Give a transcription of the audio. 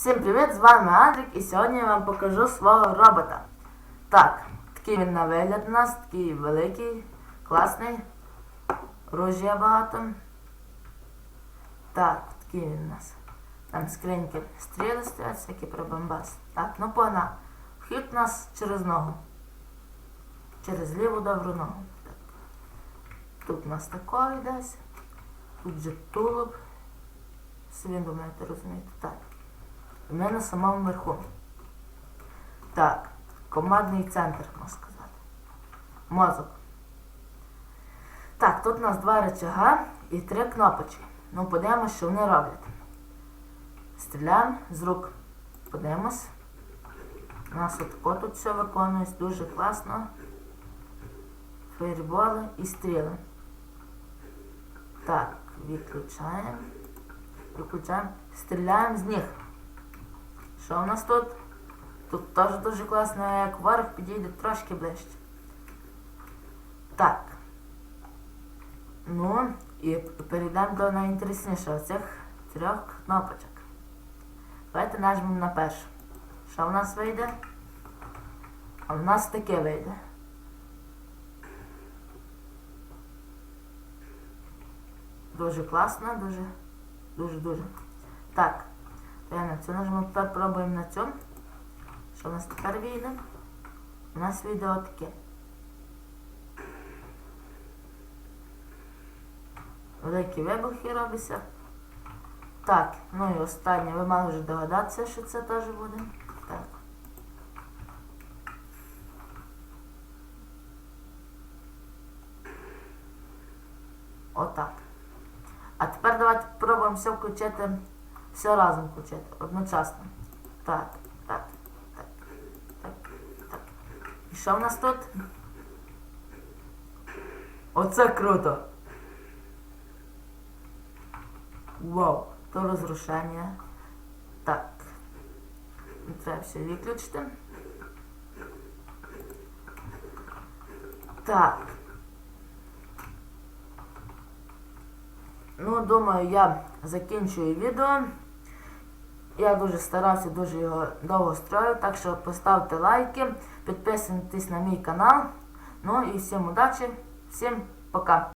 Всім привіт! З вами Андрік і сьогодні я вам покажу свого робота. Так, такий він на вигляд у нас, такий великий, класний. Ружя багато. Так, такий він у нас. Там скриньки стріли стоять, всякі пробамбас. Так, ну погнали. Вхід у нас через ногу. Через ліву добру ногу. Так. Тут у нас такий десь. Тут же тулуб. Собі думаєте, розумієте? Так. І ми на самому верху. Так, командний центр, можна сказати. Мозок. Так, тут у нас два рычага і три кнопочки. Ну, подивимось, що вони роблять. Стріляємо з рук. Подивимось. У нас отако тут все виконується, дуже класно. Фейерболи і стріли. Так, відключаємо. Виключаємо. Стріляємо з них. Що у нас тут? Тут теж дуже класно, як ворог підійде трошки ближче. Так. Ну, і перейдемо до найінтереснішого цих трьох кнопочок. Давайте нажмемо на першу. Що в нас вийде? А в нас таке вийде. Дуже класно, дуже, дуже, дуже. Так. То я на цю нажму, тепер пробуємо на цю. Що у нас тепер вийде? У нас вийде отаке. Великі вибухи робляться. Так, ну і останнє, ви мали вже догадатися, що це теж буде. Так. Отак. А тепер давайте спробуємо все включити, все разом включити, одночасно. Так, так, так, так, так. І що в нас тут? Оце круто! Вау, то розрушення. Так. Треба все виключити. Так. Ну, думаю, я закінчую відео. Я дуже старався, дуже його довго строю, так що поставте лайки, підписуйтесь на мій канал. Ну і всім удачі, всім пока.